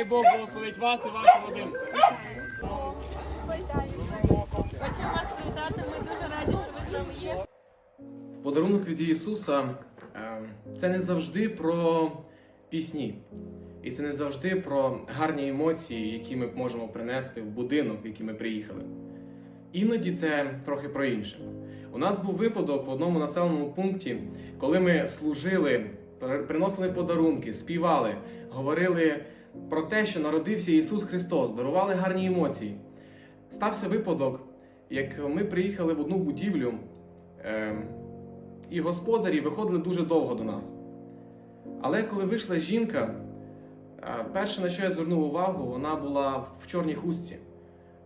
Хай Бог благословить вас і вашу родину. Хочемо вас привітати. Ми дуже раді, що ви з нами є. Подарунок від Ісуса е, це не завжди про пісні, і це не завжди про гарні емоції, які ми можемо принести в будинок, в який ми приїхали. Іноді це трохи про інше. У нас був випадок в одному населеному пункті, коли ми служили, при- приносили подарунки, співали, говорили про те, що народився Ісус Христос, дарували гарні емоції. Стався випадок, як ми приїхали в одну будівлю. Е, і господарі виходили дуже довго до нас. Але коли вийшла жінка, а, перше, на що я звернув увагу, вона була в чорній хустці,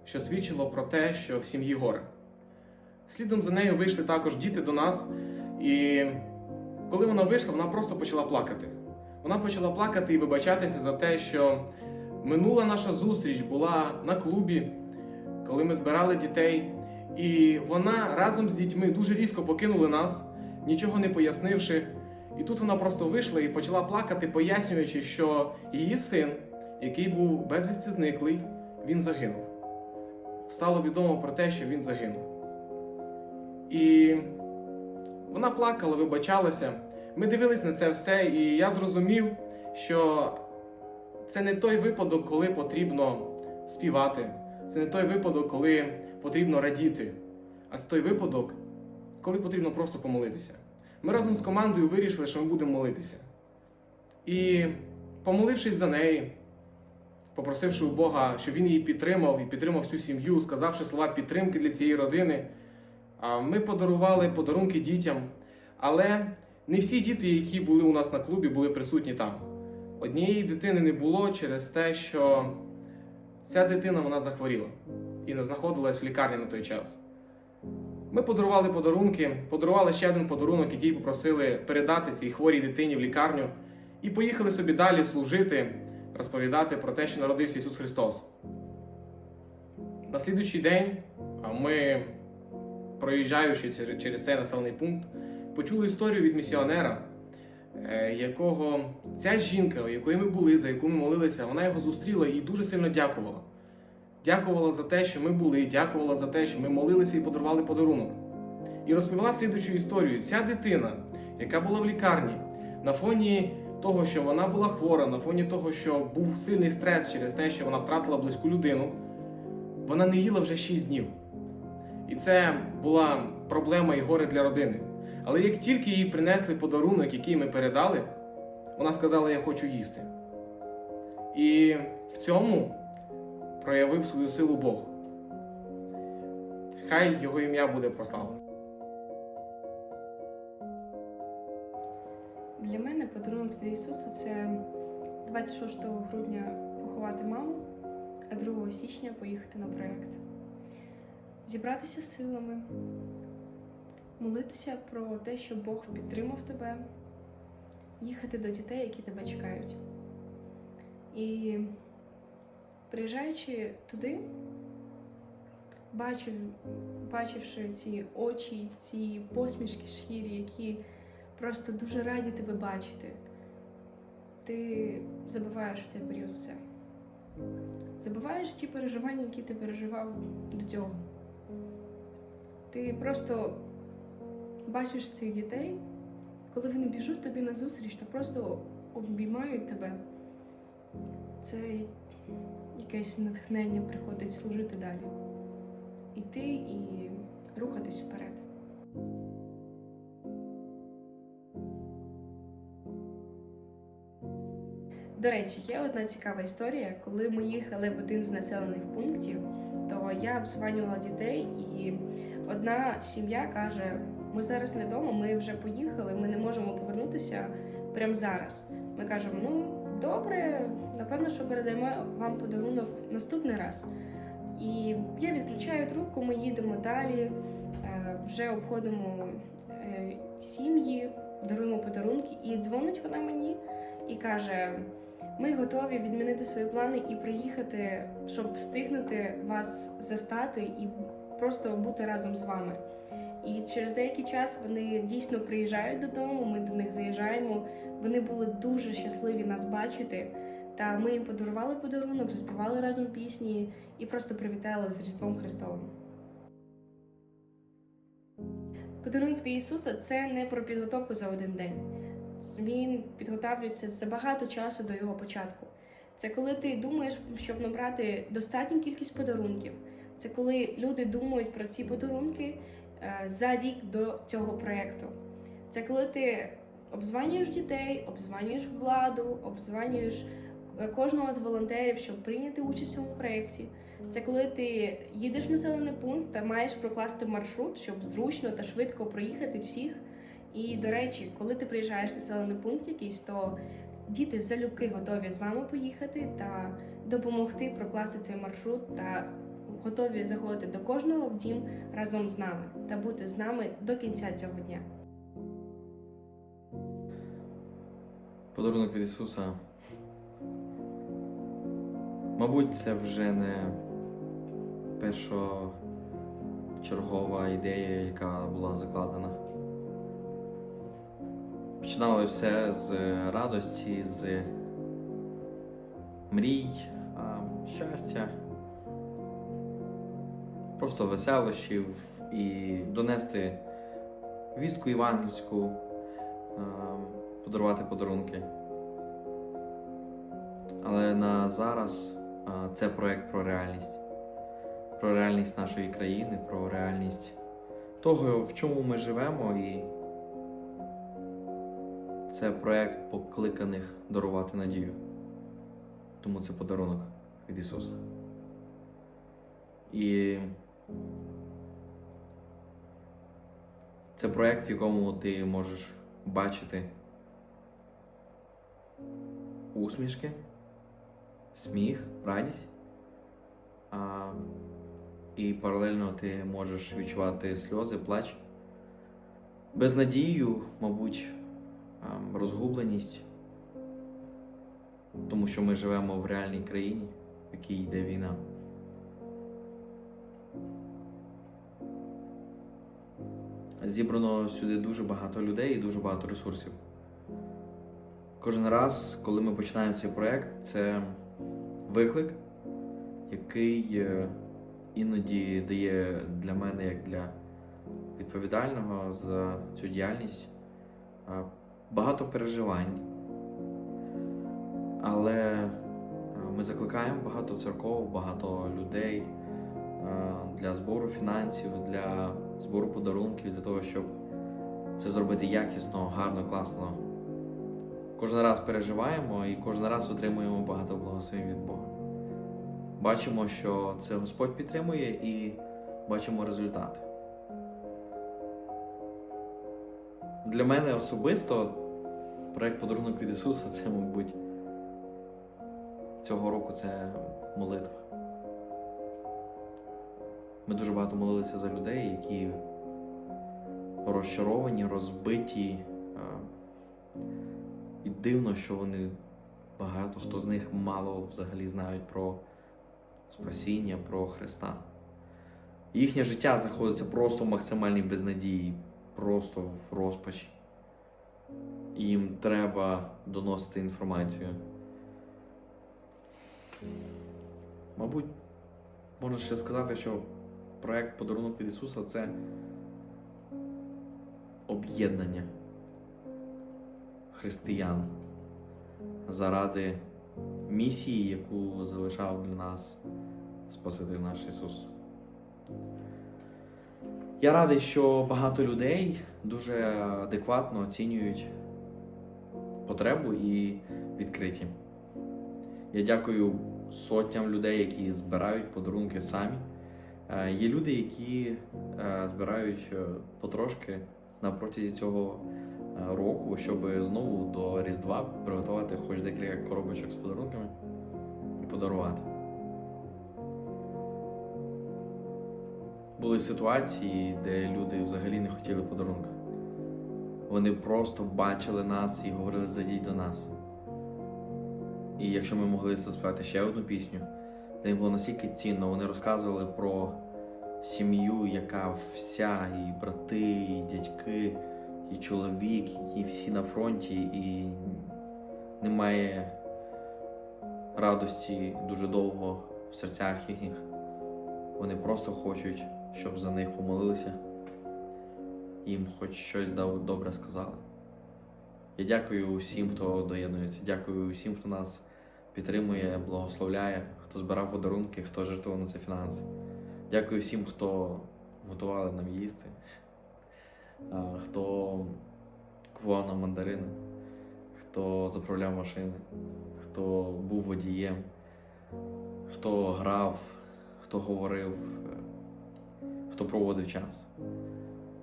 що свідчило про те, що в сім'ї горе. Слідом за нею вийшли також діти до нас, і коли вона вийшла, вона просто почала плакати. Вона почала плакати і вибачатися за те, що минула наша зустріч була на клубі, коли ми збирали дітей, і вона разом з дітьми дуже різко покинули нас, нічого не пояснивши. І тут вона просто вийшла і почала плакати, пояснюючи, що її син, який був безвісті зниклий, він загинув. Стало відомо про те, що він загинув. І вона плакала, вибачалася. Ми дивились на це все, і я зрозумів, що це не той випадок, коли потрібно співати. Це не той випадок, коли потрібно радіти, а це той випадок, коли потрібно просто помолитися. Ми разом з командою вирішили, що ми будемо молитися. І помолившись за неї, попросивши у Бога, щоб він її підтримав і підтримав цю сім'ю, сказавши слова підтримки для цієї родини, ми подарували подарунки дітям. Але не всі діти, які були у нас на клубі, були присутні там. Однієї дитини не було через те, що ця дитина вона захворіла і не знаходилась в лікарні на той час. Ми подарували подарунки, подарували ще один подарунок, який попросили передати цій хворій дитині в лікарню, і поїхали собі далі служити, розповідати про те, що народився Ісус Христос. На слідуючий день ми, проїжджаючи через цей населений пункт, почули історію від місіонера, е, якого ця жінка, у якої ми були, за яку ми молилися, вона його зустріла і дуже сильно дякувала. Дякувала за те, що ми були, дякувала за те, що ми молилися і подарували подарунок. І розповіла слідучу історію. Ця дитина, яка була в лікарні, на фоні того, що вона була хвора, на фоні того, що був сильний стрес через те, що вона втратила близьку людину, вона не їла вже 6 днів. І це була проблема і горе для родини. Але як тільки їй принесли подарунок, який ми передали, вона сказала: Я хочу їсти. І в цьому проявив свою силу Бог. Хай його ім'я буде прославлено. Для мене подарунок від Ісуса це 26 грудня поховати маму, а 2 січня поїхати на проєкт. Зібратися з силами, молитися про те, щоб Бог підтримав тебе, їхати до дітей, які тебе чекають. І приїжджаючи туди, бачив, бачивши ці очі, ці посмішки шкірі, які просто дуже раді тебе бачити. Ти забуваєш в цей період все. Забуваєш ті переживання, які ти переживав до цього. Ти просто бачиш цих дітей, коли вони біжуть тобі на зустріч та просто обіймають тебе. Це якесь натхнення приходить служити далі. Іти і рухатись вперед. До речі, є одна цікава історія. Коли ми їхали в один з населених пунктів, то я обзванювала дітей, і одна сім'я каже: ми зараз не вдома, ми вже поїхали, ми не можемо повернутися прямо зараз. Ми кажемо, ну добре, напевно, що передаємо вам подарунок наступний раз. І я відключаю трубку, ми їдемо далі, е, вже обходимо е, сім'ї, даруємо подарунки, і дзвонить вона мені і каже: ми готові відмінити свої плани і приїхати, щоб встигнути вас застати і просто бути разом з вами. І через деякий час вони дійсно приїжджають додому. Ми до них заїжджаємо. Вони були дуже щасливі нас бачити. Та ми їм подарували подарунок, заспівали разом пісні і просто привітали з Різдвом Христовим. Подарунок від Ісуса це не про підготовку за один день. Він підготовлюється за багато часу до його початку. Це коли ти думаєш, щоб набрати достатню кількість подарунків. Це коли люди думають про ці подарунки за рік до цього проєкту. Це коли ти обзванюєш дітей, обзванюєш владу, обзванюєш е, кожного з волонтерів, щоб прийняти участь в цьому проєкті. Це коли ти їдеш в населений пункт та маєш прокласти маршрут, щоб зручно та швидко проїхати всіх. І до речі, коли ти приїжджаєш в населений пункт якийсь, то діти залюбки готові з вами поїхати та допомогти прокласти цей маршрут та готові заходити до кожного в дім разом з нами та бути з нами до кінця цього дня. Подарунок від Ісуса. Мабуть, це вже не першочергова ідея, яка була закладена. Починалося все з радості, з мрій, щастя, просто веселощів і донести вістку євангельську, подарувати подарунки. Але на зараз це проект про реальність. Про реальність нашої країни, про реальність того, в чому ми живемо, і це проект покликаних дарувати надію. Тому це подарунок від Ісуса. І це проект, в якому ти можеш бачити усмішки, сміх, радість. А, і паралельно ти можеш відчувати сльози, плач, безнадію, мабуть, розгубленість, тому що ми живемо в реальній країні, в якій йде війна. Зібрано сюди дуже багато людей і дуже багато ресурсів. Кожен раз, коли ми починаємо цей проєкт, це виклик, який е, іноді дає для мене, як для відповідального за цю діяльність, е, багато переживань. Але е, ми закликаємо багато церков, багато людей для збору фінансів, для збору подарунків, для того, щоб це зробити якісно, гарно, класно. Кожен раз переживаємо і кожен раз отримуємо багато благословень від Бога. Бачимо, що це Господь підтримує і бачимо результати. Для мене особисто проект Подарунок від Ісуса це, мабуть, цього року це молитва. Ми дуже багато молилися за людей, які розчаровані, розбиті. І дивно, що вони багато хто з них мало взагалі знають про спасіння, про Христа. Їхнє життя знаходиться просто в максимальній безнадії, просто в розпачі. І їм треба доносити інформацію. Мабуть, можна ще сказати, що проект Подарунок від Ісуса це об'єднання християн заради місії, яку залишав для нас Спаситель наш Ісус. Я радий, що багато людей дуже адекватно оцінюють потребу і відкриті. Я дякую сотням людей, які збирають подарунки самі. Е, Є люди, які е, збирають е, потрошки на протязі цього року, щоб знову до Різдва приготувати хоч декілька коробочок з подарунками і подарувати. Були ситуації, де люди взагалі не хотіли подарунка. Вони просто бачили нас і говорили зайдіть до нас. І якщо ми могли заспівати ще одну пісню, них було настільки цінно, вони розказували про сім'ю, яка вся, і брати, і дядьки, і чоловік, і всі на фронті, і немає радості дуже довго в серцях їхніх. Вони просто хочуть, щоб за них помолилися, їм хоч щось добре сказали. Я дякую усім, хто доєднується. Дякую усім, хто нас підтримує, благословляє, хто збирав подарунки, хто жертвував на це фінанси. Дякую всім, хто готували нам їсти, хто купував нам мандарини, хто заправляв машини, хто був водієм, хто грав, хто говорив, хто проводив час.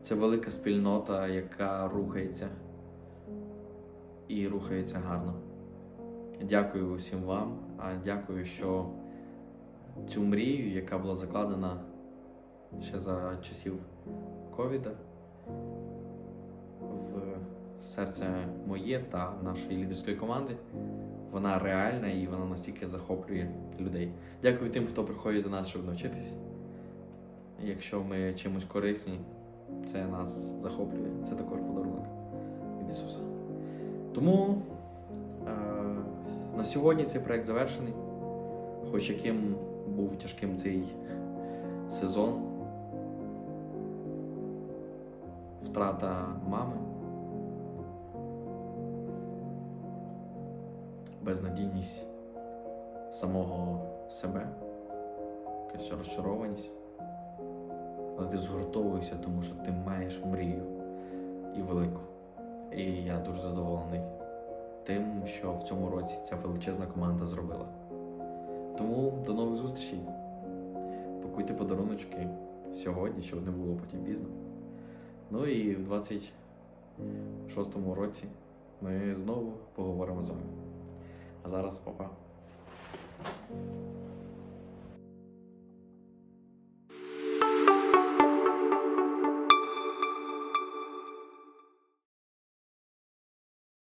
Це велика спільнота, яка рухається і рухається гарно. Дякую усім вам, а дякую, що цю мрію, яка була закладена ще за часів ковіда, в серце моє та нашої лідерської команди, вона реальна і вона настільки захоплює людей. Дякую тим, хто приходить до нас, щоб навчитись. Якщо ми чимось корисні, це нас захоплює. Це також подарунок від Ісуса. Тому на сьогодні цей проект завершений. Хоч яким був тяжким цей сезон, втрата мами, безнадійність самого себе, якась розчарованість. Але ти згуртовуєшся, тому що ти маєш мрію і велику. І я дуже задоволений тим, що в цьому році ця величезна команда зробила. тому до нових зустрічей. Пакуйте подаруночки сьогодні, щоб не було потім пізно. Ну і в 26-му році ми знову поговоримо з вами. А зараз па-па.